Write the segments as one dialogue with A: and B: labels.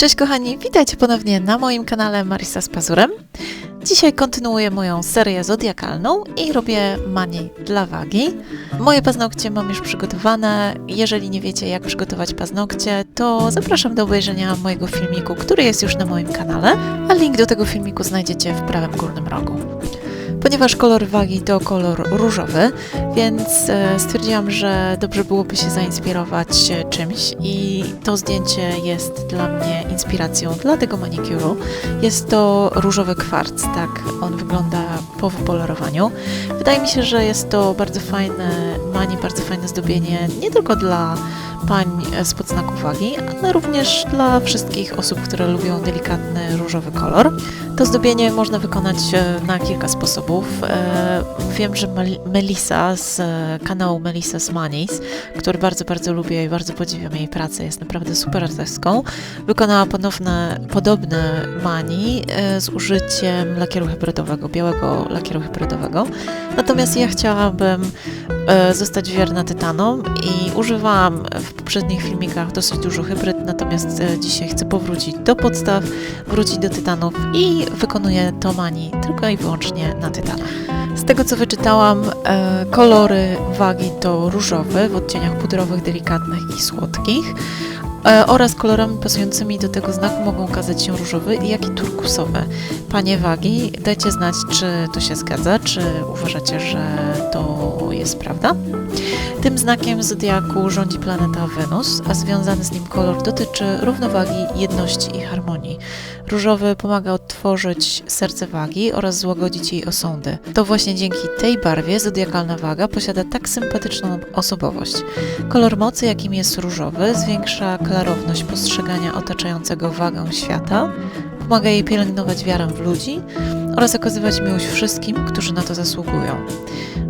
A: Cześć kochani, witajcie ponownie na moim kanale Marisa z Pazurem. Dzisiaj kontynuuję moją serię zodiakalną i robię mani dla wagi. Moje paznokcie mam już przygotowane. Jeżeli nie wiecie jak przygotować paznokcie, to zapraszam do obejrzenia mojego filmiku, który jest już na moim kanale, a link do tego filmiku znajdziecie w prawym górnym rogu. Ponieważ kolor wagi to kolor różowy, więc e, stwierdziłam, że dobrze byłoby się zainspirować e, czymś i to zdjęcie jest dla mnie inspiracją dla tego manikuru. Jest to różowy kwarc, tak on wygląda po wypolerowaniu. Wydaje mi się, że jest to bardzo fajne mani, bardzo fajne zdobienie, nie tylko dla pań spod znaku wagi, ale również dla wszystkich osób, które lubią delikatny różowy kolor. To zdobienie można wykonać e, na kilka sposobów. E, Wiem, że Mel- Melisa z e, kanału Melissa's Manis, który bardzo, bardzo lubię i bardzo podziwiam jej pracę, jest naprawdę super artystką, wykonała ponowne, podobne mani z użyciem lakieru hybrydowego, białego lakieru hybrydowego. Natomiast ja chciałabym zostać wierna tytanom i używałam w poprzednich filmikach dosyć dużo hybryd, natomiast e, dzisiaj chcę powrócić do podstaw, wrócić do tytanów i wykonuję to mani tylko i wyłącznie na tytanach. Z tego co wyczytałam, e, kolory wagi to różowy w odcieniach pudrowych, delikatnych i słodkich. E, oraz kolorami pasującymi do tego znaku mogą okazać się różowy, jak i turkusowy. Panie wagi, dajcie znać, czy to się zgadza, czy uważacie, że to jest prawda. Tym znakiem zodiaku rządzi planeta Wenus, a związany z nim kolor dotyczy równowagi, jedności i harmonii. Różowy pomaga odtworzyć serce wagi oraz złagodzić jej osądy. To właśnie dzięki tej barwie zodiakalna waga posiada tak sympatyczną osobowość. Kolor mocy, jakim jest różowy, zwiększa klarowność postrzegania otaczającego wagę świata, pomaga jej pielęgnować wiarę w ludzi oraz okazywać miłość wszystkim, którzy na to zasługują.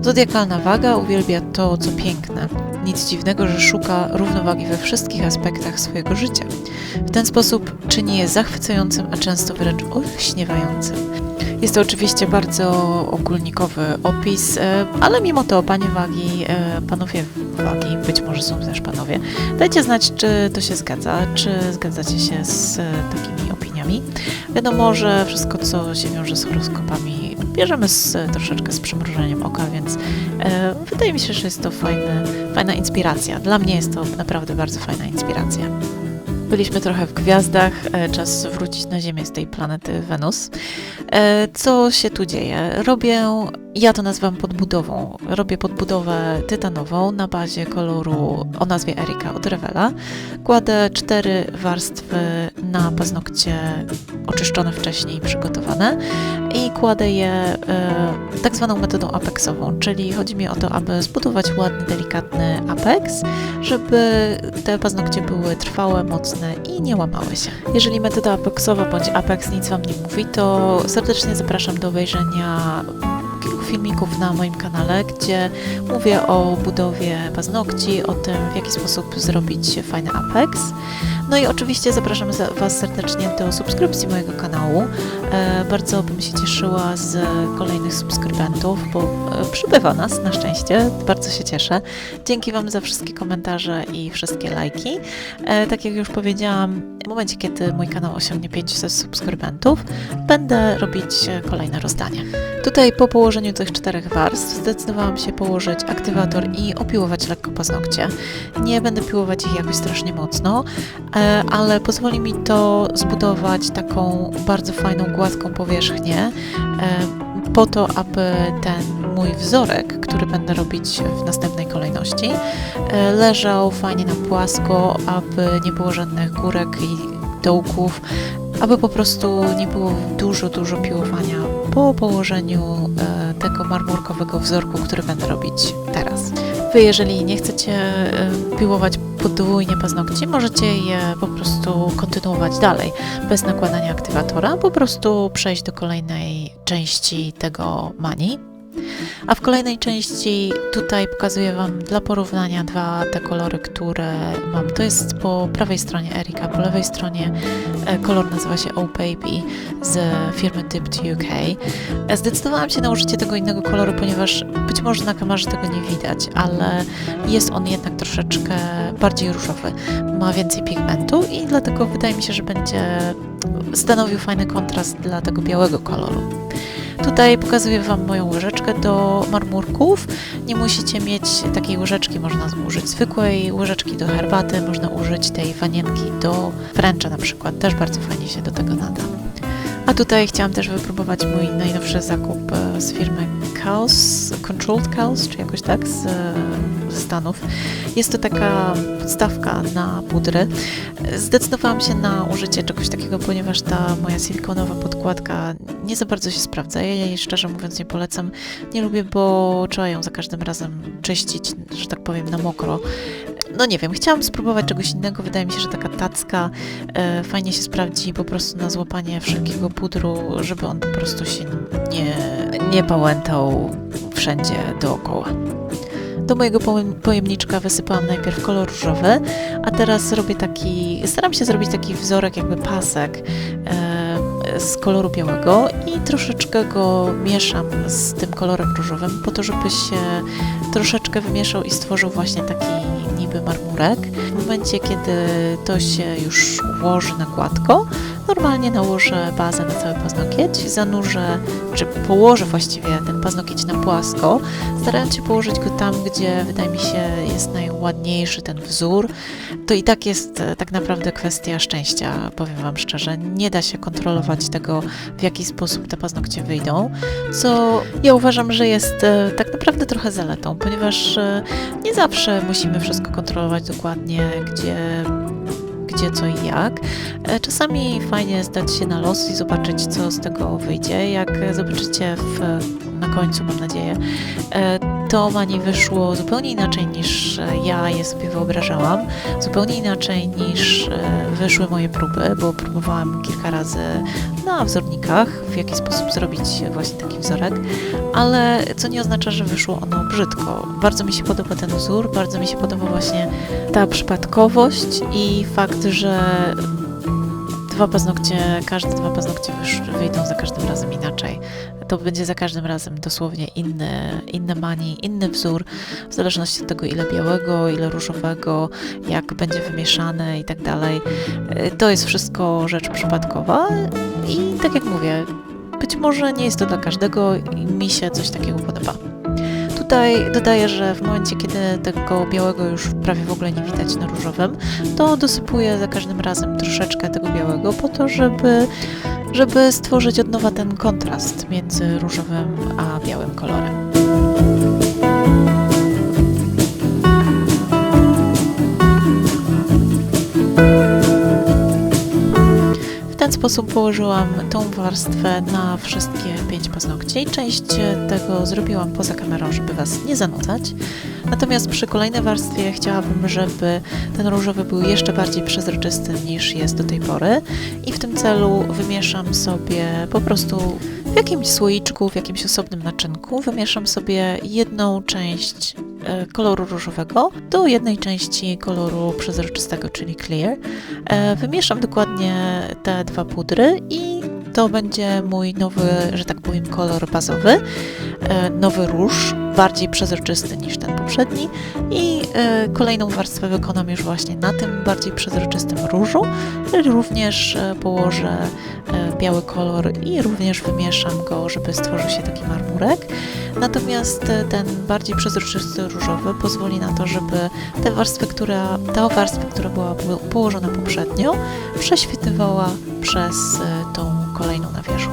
A: Zodiakalna waga uwielbia to, co piękne. Nic dziwnego, że szuka równowagi we wszystkich aspektach swojego życia. W ten sposób czyni je zachwycającym, a często wręcz olśniewającym. Jest to oczywiście bardzo ogólnikowy opis, e, ale mimo to, panie wagi, e, panowie wagi, być może są też panowie, dajcie znać, czy to się zgadza, czy zgadzacie się z e, takimi opiniami. Wiadomo, że wszystko, co się wiąże z horoskopami, bierzemy z, troszeczkę z przymrużeniem oka, więc e, wydaje mi się, że jest to fajne, fajna inspiracja. Dla mnie jest to naprawdę bardzo fajna inspiracja. Byliśmy trochę w gwiazdach, e, czas wrócić na Ziemię z tej planety Wenus. E, Co się tu dzieje? Robię, ja to nazywam podbudową. Robię podbudowę tytanową na bazie koloru o nazwie Erika od Revela. Kładę cztery warstwy na paznokcie oczyszczone wcześniej i przygotowane i kładę je e, tak zwaną metodą apexową, czyli chodzi mi o to, aby zbudować ładny, delikatny apex, żeby te paznokcie były trwałe, mocne i nie łamały się. Jeżeli metoda apexowa bądź apex nic Wam nie mówi, to serdecznie zapraszam do obejrzenia filmików na moim kanale, gdzie mówię o budowie paznokci, o tym, w jaki sposób zrobić fajny apex. No i oczywiście zapraszam za- Was serdecznie do subskrypcji mojego kanału. E, bardzo bym się cieszyła z kolejnych subskrybentów, bo e, przybywa nas na szczęście. Bardzo się cieszę. Dzięki Wam za wszystkie komentarze i wszystkie lajki. E, tak jak już powiedziałam, w momencie, kiedy mój kanał osiągnie 500 subskrybentów, będę robić kolejne rozdanie. Tutaj po położeniu tych czterech warstw zdecydowałam się położyć aktywator i opiłować lekko paznokcie. Nie będę piłować ich jakoś strasznie mocno, e, ale pozwoli mi to zbudować taką bardzo fajną, gładką powierzchnię, e, po to, aby ten mój wzorek, który będę robić w następnej kolejności, e, leżał fajnie na płasko, aby nie było żadnych górek i dołków, aby po prostu nie było dużo, dużo piłowania po położeniu marmurkowego wzorku, który będę robić teraz. Wy, jeżeli nie chcecie e, piłować podwójnie paznokci, możecie je po prostu kontynuować dalej, bez nakładania aktywatora, po prostu przejść do kolejnej części tego mani. A w kolejnej części tutaj pokazuję Wam dla porównania dwa te kolory, które mam. To jest po prawej stronie Erika, po lewej stronie e, kolor nazywa się Oh Baby z firmy Dipped UK. E, Zdecydowałam się na użycie tego innego koloru, ponieważ być może na kamerze tego nie widać, ale jest on jednak troszeczkę bardziej różowy. Ma więcej pigmentu i dlatego wydaje mi się, że będzie stanowił fajny kontrast dla tego białego koloru. Tutaj pokazuję Wam moją łyżeczkę do marmurków. Nie musicie mieć takiej łyżeczki, można użyć zwykłej łyżeczki do herbaty, można użyć tej wanienki do fręcza na przykład, też bardzo fajnie się do tego nada. A tutaj chciałam też wypróbować mój najnowszy zakup e, z firmy Chaos, Controlled Chaos, czy jakoś tak, z, Stanów. Jest to taka podstawka na pudry. Zdecydowałam się na użycie czegoś takiego, ponieważ ta moja silikonowa podkładka nie za bardzo się sprawdza. Ja jej szczerze mówiąc nie polecam. Nie lubię, bo trzeba ją za każdym razem czyścić, że tak powiem, na mokro. No nie wiem, chciałam spróbować czegoś innego. Wydaje mi się, że taka tacka e, fajnie się sprawdzi po prostu na złapanie wszelkiego pudru, żeby on po prostu się nie, nie pałętał wszędzie dookoła. Do mojego pojem- pojemniczka wysypałam najpierw kolor różowy, a teraz robię taki, staram się zrobić taki wzorek, jakby pasek e, z koloru białego i troszeczkę go mieszam z tym kolorem różowym, po to, żeby się troszeczkę wymieszał i stworzył właśnie taki niby marmurek. W momencie, kiedy to się już ułoży na gładko, normalnie nałożę bazę na cały paznokieć, zanurzę, czy położę właściwie ten paznokieć na płasko, starając się położyć go tam, gdzie wydaje mi się jest najładniejszy ten wzór. To i tak jest e, tak naprawdę kwestia szczęścia, powiem Wam szczerze. Nie da się kontrolować tego, w jaki sposób te paznokcie wyjdą, co ja uważam, że jest e, tak naprawdę trochę zaletą, ponieważ e, nie zawsze musimy wszystko kontrolować dokładnie, gdzie gdzie, co i jak. E, Czasami fajnie jest dać się na los i zobaczyć, co z tego wyjdzie. Jak zobaczycie w, na końcu, mam nadzieję, e, to Mani wyszło zupełnie inaczej niż e, ja je sobie wyobrażałam. Zupełnie inaczej niż e, wyszły moje próby, bo próbowałam kilka razy na wzornikach, w jaki sposób zrobić właśnie taki wzorek, ale co nie oznacza, że wyszło ono brzydko. Bardzo mi się podoba ten wzór, bardzo mi się podoba właśnie ta przypadkowość i fakt, że dwa paznokcie, każde dwa paznokcie wyjdą za każdym razem inaczej. To będzie za każdym razem dosłownie inny, inny mani, inny wzór, w zależności od tego, ile białego, ile różowego, jak będzie wymieszane i tak dalej. Y, To jest wszystko rzecz przypadkowa i tak jak mówię, być może nie jest to dla każdego i mi się coś takiego podoba. Tutaj dodaję, że w momencie, kiedy tego białego już prawie w ogóle nie widać na różowym, to dosypuję za każdym razem troszeczkę tego białego po to, żeby, żeby stworzyć od nowa ten kontrast między różowym a białym kolorem. Ten sposób położyłam tą warstwę na wszystkie pięć paznokci. Część tego zrobiłam poza kamerą, żeby Was nie zanudzać. Natomiast przy kolejnej warstwie chciałabym, żeby ten różowy był jeszcze bardziej przezroczysty niż jest do tej pory. I w tym celu wymieszam sobie po prostu w jakimś słoiczku, w jakimś osobnym naczynku, wymieszam sobie jedną część e, koloru różowego do jednej części koloru przezroczystego, czyli clear. E, Wymieszam dokładnie te dwa pudry i to będzie mój nowy, że tak powiem, kolor bazowy. E, Nowy róż, bardziej przezroczysty niż ten poprzedni. I e, kolejną warstwę wykonam już właśnie na tym bardziej przezroczystym różu. Również e, położę biały kolor i również wymieszam go, żeby stworzył się taki marmurek. Natomiast ten bardziej przezroczysty różowy pozwoli na to, żeby te warstwy, która, ta warstwa, która była po- położona poprzednio, prześwitywała przez tą kolejną na wierzchu.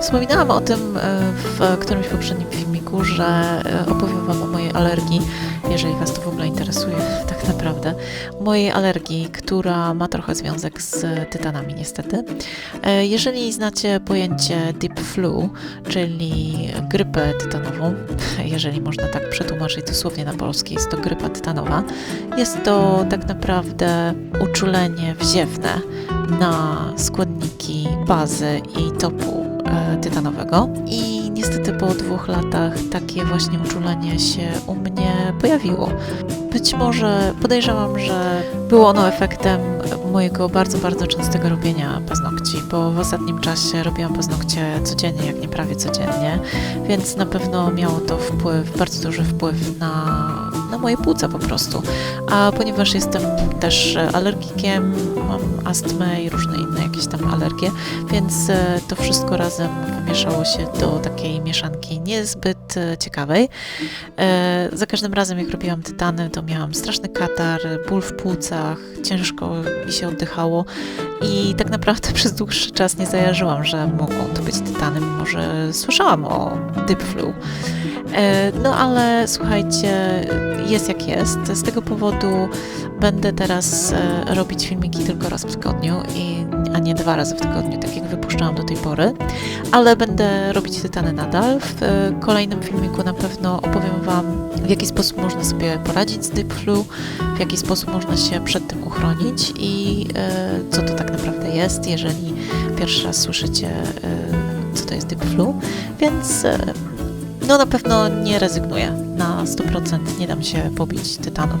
A: Wspominałam o tym e, w którymś poprzednim filmiku, że e, opowiem Wam o mojej alergii, jeżeli Was to w ogóle interesuje, tak naprawdę. Mojej alergii, która ma trochę związek z tytanami, niestety. E, Jeżeli znacie pojęcie deep flu, czyli grypę tytanową, jeżeli można tak przetłumaczyć dosłownie na polski, jest to grypa tytanowa, jest to tak naprawdę uczulenie wziewne na składniki bazy i topu e, tytanowego. I niestety po dwóch latach takie właśnie uczulenie się u mnie pojawiło. Być może podejrzewam, że było ono efektem mojego bardzo, bardzo częstego robienia paznokci, bo w ostatnim czasie robiłam paznokcie codziennie, jak nie prawie codziennie, więc na pewno miało to wpływ, bardzo duży wpływ na, na moje płuca po prostu. A ponieważ jestem też alergikiem, mam astmę i różne inne jakieś tam alergie, więc e, to wszystko razem wymieszało się do takiej mieszanki niezbyt e, ciekawej. E, za każdym razem, jak robiłam tytany, to miałam straszny katar, ból w płucach, ciężko mi się oddychało i tak naprawdę przez dłuższy czas nie zajarzyłam, że mogą to być tytany, mimo że słyszałam o deep flu. E, No ale słuchajcie, jest jak jest. Z tego powodu będę teraz e, robić filmiki tylko raz w tygodniu, i, a nie dwa razy w tygodniu, tak jak wypuszczałam do tej pory. Ale będę robić tytany nadal. W e, kolejnym filmiku na pewno opowiem Wam, w jaki sposób można sobie poradzić z deep flu, w jaki sposób można się przed tym uchronić i e, co to tak naprawdę jest, jeżeli pierwszy raz słyszycie, co to jest deep flu. Więc no na pewno nie rezygnuję. Na 100% nie dam się pobić tytanem.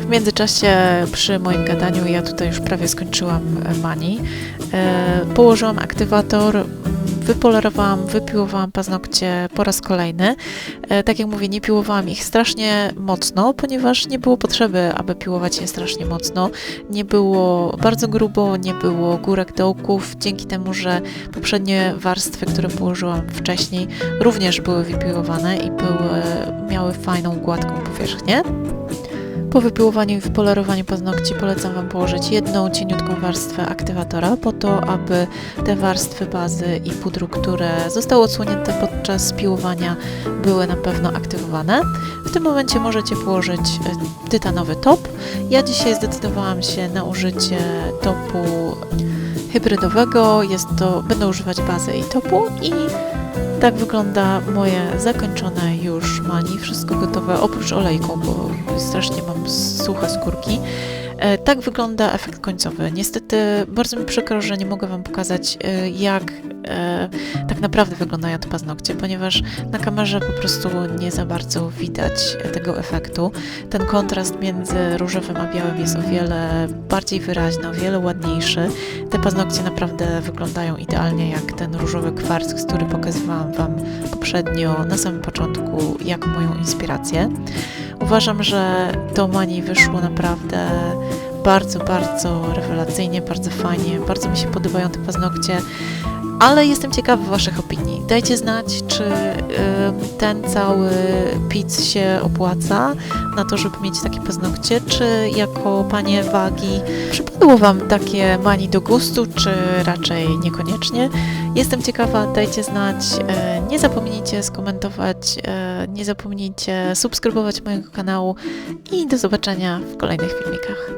A: W międzyczasie przy moim gadaniu ja tutaj już prawie skończyłam e, mani. E, położyłam aktywator, wypolerowałam, wypiłowałam paznokcie po raz kolejny. E, tak jak mówię, nie piłowałam ich strasznie mocno, ponieważ nie było potrzeby, aby piłować je strasznie mocno. Nie było bardzo grubo, nie było górek dołków, dzięki temu, że poprzednie warstwy, które położyłam wcześniej, również były wypiłowane i były, miały fajną, gładką powierzchnię. Po wypiłowaniu i wypolerowaniu paznokci polecam Wam położyć jedną cieniutką warstwę aktywatora po to, aby te warstwy bazy i pudru, które zostały odsłonięte podczas piłowania były na pewno aktywowane. W tym momencie możecie położyć e, tytanowy top. Ja dzisiaj zdecydowałam się na użycie topu hybrydowego. Jest to, będę używać bazy i topu i tak wygląda moje zakończone już mani, wszystko gotowe, oprócz olejku, bo strasznie mam suche skórki. E, Tak wygląda efekt końcowy. Niestety bardzo mi przykro, że nie mogę Wam pokazać, e, jak e, tak naprawdę wyglądają te paznokcie, ponieważ na kamerze po prostu nie za bardzo widać tego efektu. Ten kontrast między różowym a białym jest o wiele bardziej wyraźny, o wiele ładniejszy. Te paznokcie naprawdę wyglądają idealnie jak ten różowy kwarc, który pokazywałam Wam poprzednio na samym początku, jako moją inspirację. Uważam, że to mani wyszło naprawdę bardzo, bardzo rewelacyjnie, bardzo fajnie. Bardzo mi się podobają te paznokcie, ale jestem ciekawa Waszych opinii. Dajcie znać, czy ten cały pic się opłaca na to, żeby mieć takie paznokcie, czy jako panie wagi przypadło Wam takie mani do gustu, czy raczej niekoniecznie. Jestem ciekawa, dajcie znać. E, Nie zapomnijcie skomentować, e, nie zapomnijcie subskrybować mojego kanału i do zobaczenia w kolejnych filmikach.